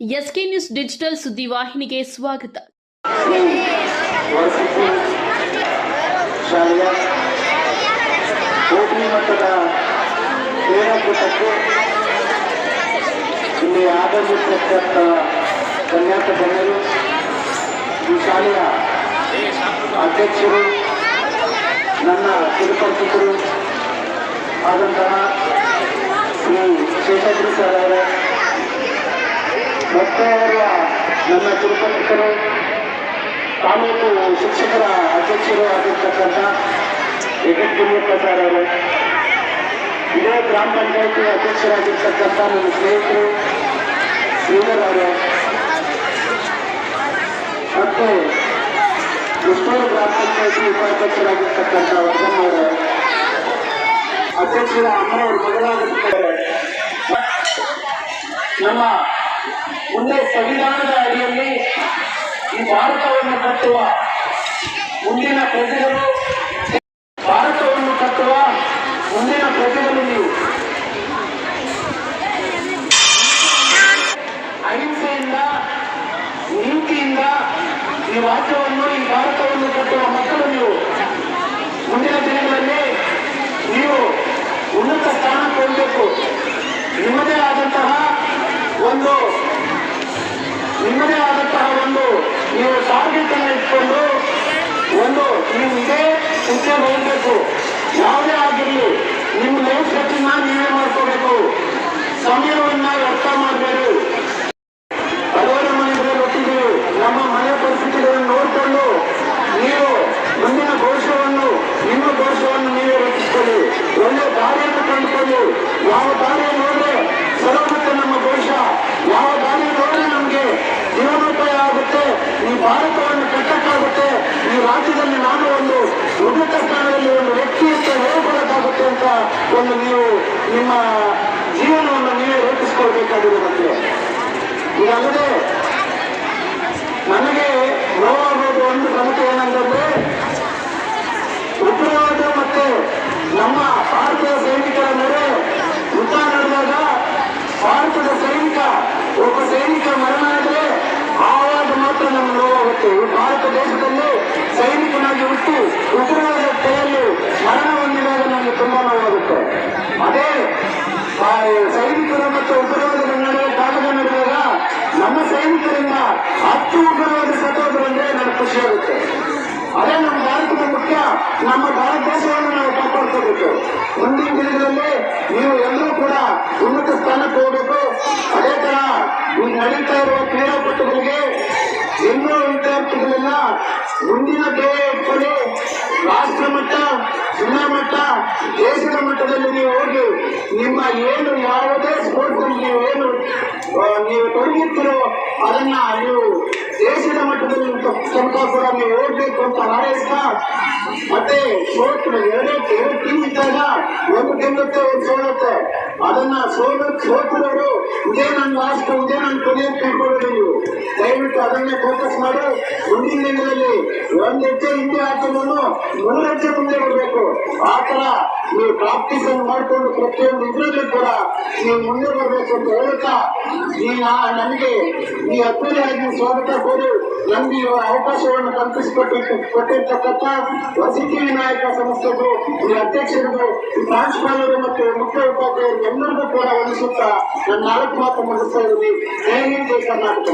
SK news digital ಸುದ್ದಿವಾಹಿನಿಗೆ ಸ್ವಾಗತ ಶ್ರೀ ವರಸಿದ್ದು ಶಾಲೆಯ ಹೋಬಳಿ ಮಟ್ಟದ ಕ್ರೀಡಾಕೂಟಕ್ಕೆ ಇಲ್ಲಿ ಆಗಮಿಸಿರ್ತಕ್ಕಂಥ ಕನ್ಯಾಕ ಜನರು ಈ ಶಾಲೆಯ ಅಧ್ಯಕ್ಷರು ನನ್ನ ತಿರುಪತಿಕರು ಆದಂತಹ ಶ್ರೀ ಶೇಷಾದ್ರಿ ಸರ್ ಅವರೇ ಮತ್ತೆ ನಮ್ಮ ತಿರುಪತಿಕರು ತಾಲೂಕು ಶಿಕ್ಷಕರ ಅಧ್ಯಕ್ಷರು ಆಗಿರ್ತಕ್ಕಂಥ ಅವರು, ಇದೇ ಗ್ರಾಮ ಪಂಚಾಯತಿ ಅಧ್ಯಕ್ಷರಾಗಿರ್ತಕ್ಕಂಥ ನನ್ನ ಸ್ನೇಹಿತರು ಶ್ರೀಧರ್ ಅವರು, ಮತ್ತು ಕೃಷ್ಣೂರು ಗ್ರಾಮ ಪಂಚಾಯತಿ ಉಪಾಧ್ಯಕ್ಷರಾಗಿರ್ತಕ್ಕಂಥ ವರ್ಧನ್ ಅವರು, ಅಧ್ಯಕ್ಷರ ಅಮ್ಮನವರು ಮಗಳಾಗಿರ್ತಾರೆ ನಮ್ಮ ಮುಂದೆ ಸಂವಿಧಾನದ ಅಡಿಯಲ್ಲಿ ಈ ಭಾರತವನ್ನು ಕಟ್ಟುವ ಮುಂದಿನ ಪ್ರಜೆಗಳು ಭಾರತವನ್ನು ಕಟ್ಟುವ ಮುಂದಿನ ಪ್ರಜೆಗಳು ನೀವು. ಅಹಿಂಸೆಯಿಂದ, ನೀತಿಯಿಂದ ಈ ರಾಜ್ಯವನ್ನು, ಈ ಭಾರತವನ್ನು ಕಟ್ಟುವ ಮಕ್ಕಳು ನೀವು. ಮುಂದಿನ ದಿನಗಳಲ್ಲಿ ನೀವು ಉನ್ನತ ಸ್ಥಾನಕ್ಕೆ ಹೋಗಬೇಕು ನಿಮ್ಮದೇ ಆದಂತಹ ಒಂದು ನಿಮ್ಮದೇ ಆದಂತಹ ಒಂದು ನೀವು ಟಾರ್ಗೆಟ್ ಅನ್ನು ಇಟ್ಕೊಂಡು ಒಂದು ನೀವು ಇದೇ ಹುದ್ದೆ ಹೋಗಬೇಕು ಯಾವುದೇ ಆಗಿರಲಿ, ನಿಮ್ಮ ಲೈಫ್ ಸೆಟ್ಟಿಂಗ್ ನೀವೇ ಮಾಡ್ಕೋಬೇಕು. ಸಮಯವನ್ನ ವ್ಯರ್ಥ ಮಾಡಬೇಡಿ. ಬಡವರ ಮನೆಗೆ ಗೊತ್ತಿದ್ದೀವಿ ನಮ್ಮ ಮನೆ ಪರಿಸ್ಥಿತಿಗಳನ್ನು ನೋಡಿಕೊಂಡು ನೀವು ಮುಂದಿನ ಭವಿಷ್ಯವನ್ನು, ನಿಮ್ಮ ಭವಿಷ್ಯವನ್ನು ನೀವೇ ರಚಿಸಿಕೊಳ್ಳಿ. ಒಳ್ಳೆ ದಾರಿಯನ್ನು ಕಂಡುಕೊಳ್ಳಿ. ಯಾವ ದಾರಿಯನ್ನು ನೋಡಿದ್ರೆ ಸರೋಗುತ್ತೆ ನಮ್ಮ ಭವಿಷ್ಯ ಯಾವ ದಾರಿ ನೋಡಿದ್ರೆ ನಮಗೆ ಜೀವನೋಪಾಯ ಆಗುತ್ತೆ ಈ ಭಾರತವನ್ನು ಕಟ್ಟಕ್ಕಾಗುತ್ತೆ ಈ ರಾಜ್ಯದಲ್ಲಿ ನಾನು ಒಂದು ಉನ್ನತ ಸ್ಥಾನದಲ್ಲಿ ಒಂದು ವ್ಯಕ್ತಿ ಅಂತ ಅಂತ ಒಂದು ನೀವು ನಿಮ್ಮ ಜೀವನವನ್ನು ನೀವೇ ರೂಪಿಸ್ಕೊಳ್ಬೇಕಾಗಿರುವಂತೆ. ಇದಲ್ಲದೆ ನನಗೆ ನೋವಾಗೋದು ಒಂದು ಪ್ರಮುಖ ಏನಂತಂದ್ರೆ ಉಗ್ರವಾದ ಮತ್ತೆ ನಮ್ಮ ಭಾರತೀಯ ಸೈನಿಕರ ನಡುವೆ ಯುದ್ಧ ನಡೆದಾಗ ಭಾರತದ ಸೈನಿಕ, ಒಬ್ಬ ಸೈನಿಕ ಮರಣ ಆದರೆ ಆವಾಗ ಮಾತ್ರ ನಮ್ಮ ನೋವಾಗುತ್ತೆ. ಭಾರತ ದೇಶದಲ್ಲಿ ಸೈನಿಕನಾಗಿ ಹುಟ್ಟು ಉಗ್ರವಾದ ಕೈಯಲ್ಲಿ ಮರಣ ಹೊಂದಿದಾಗ ನಮಗೆ ತುಂಬಾ ನೋವಾಗುತ್ತೆ ಅದೇ ಆ ಸೈನಿಕರು ಮತ್ತು ಉಗ್ರವಾದದ ನಡುವೆ ಕಾಗದ ನಡೆದಾಗ ನಮ್ಮ ಸೈನಿಕರಿಂದ ಹತ್ತು ಉಗ್ರವಾದ ಸತ್ತೋದ್ರಂದ್ರೆ ನನಗೆ ಖುಷಿ ಆಗುತ್ತೆ ಅದೇ ನಮ್ಮ ಭಾರತದ ಮುಖ್ಯ, ನಮ್ಮ ಭಾರತ ದೇಶವನ್ನು ನಾವು ಕಾಪಾಡ್ಕೋಬೇಕು. ಮುಂದಿನ ದಿನಗಳಲ್ಲಿ ನೀವು ಎಲ್ಲರೂ ಕೂಡ ಉನ್ನತ ಸ್ಥಾನಕ್ಕೆ ಹೋಗಬೇಕು. ಅದೇ ತರ ಈಗ ನಡೀತಾ ಇರುವ ಕ್ರೀಡಾಪಟುಗಳಿಗೆ ಎಲ್ಲೋ ವಿದ್ಯಾರ್ಥಿಗಳೆಲ್ಲ ಮುಂದಿನ ಧ್ಯೇಯ ಇಟ್ಕೊಂಡು ರಾಷ್ಟ್ರ ಮಟ್ಟ ಜಿಲ್ಲಾ ಮಟ್ಟ ಮಟ್ಟದಲ್ಲಿ ನೀವು ಹೋಗಿ, ನಿಮ್ಮ ಏನು ಯಾವುದೇ ಸ್ಪೋರ್ಟ್ಸ್ ಅಲ್ಲಿ ನೀವು ಏನು ನೀವು ತೊಡಗಿರ್ತೀರೋ, ಅದನ್ನ ನೀವು ದೇಶದ ಮಟ್ಟದಲ್ಲಿ ತನಕ ಕೂಡ ನೀವು ಹೋಗ್ಬೇಕು ಅಂತ ಹಾರೈಸ್ತಾ ಮತ್ತೆ ಸೋತ್ ಎರಡೇ ಎರಡು ಟೀಮ್ ಇದ್ದಾಗ ಒಂದು ಗೆಲ್ಲುತ್ತೆ ಒಂದು ಸೋಲುತ್ತೆ. ಅದನ್ನ ಸೋಲು ಸೋತಿರೋರು ಇದೇ ನನ್ನ ಲಾಸ್ಟ್ ಇದೇ ನನ್ನ ಕೊನೆ ತಿಳ್ಕೊಳ್ಳೋದು ನೀವು. ದಯವಿಟ್ಟು ಅದನ್ನೇ ಫೋಕಸ್ ಮಾಡಿ, ಮುಂದಿನ ದಿನದಲ್ಲಿ ಒಂದು ಹೆಜ್ಜೆ ಹಿಂದೆ ಹಾಕಿದ್ರು ಮೂರು ಹೆಜ್ಜೆ ಮುಂದೆ ಬರಬೇಕು ಆ ಥರ ನೀವು ಪ್ರಾಕ್ಟೀಸ್ ಮಾಡಿಕೊಂಡು ಪ್ರತಿಯೊಂದು ಇದ್ರಲ್ಲಿ ಕೂಡ ನೀವು ಮುಂದೆ ಬರಬೇಕು ಅಂತ ಹೇಳ್ತಾ ಈ ನನಗೆ ಈ ಅದ್ದೂರಿಯಾಗಿ ಸ್ವಾಗತ ಕೋರಿ ನಮ್ಗೆ ಈ ಅವಕಾಶವನ್ನು ಕಲ್ಪಿಸಿಕೊಟ್ಟು ಕೊಟ್ಟಿರ್ತಕ್ಕಂಥ ವಸತಿ ವಿನಾಯಕ ಸಂಸ್ಥೆಗೂ, ಈ ಅಧ್ಯಕ್ಷರಿಗೂ ಪ್ರಾಂಶುಪಾಲರು ಮತ್ತು ಮುಖ್ಯ ಉಪಾಧ್ಯಾಯರು ಎಲ್ಲರಿಗೂ ಕೂಡ ವಂದಿಸುತ್ತಾ ನನ್ನ ನಾಲ್ಕು ಮಾತು ಮುಗಿಸ್ತಾ ಹಿಂದ್, ಜೈ ಕರ್ನಾಟಕ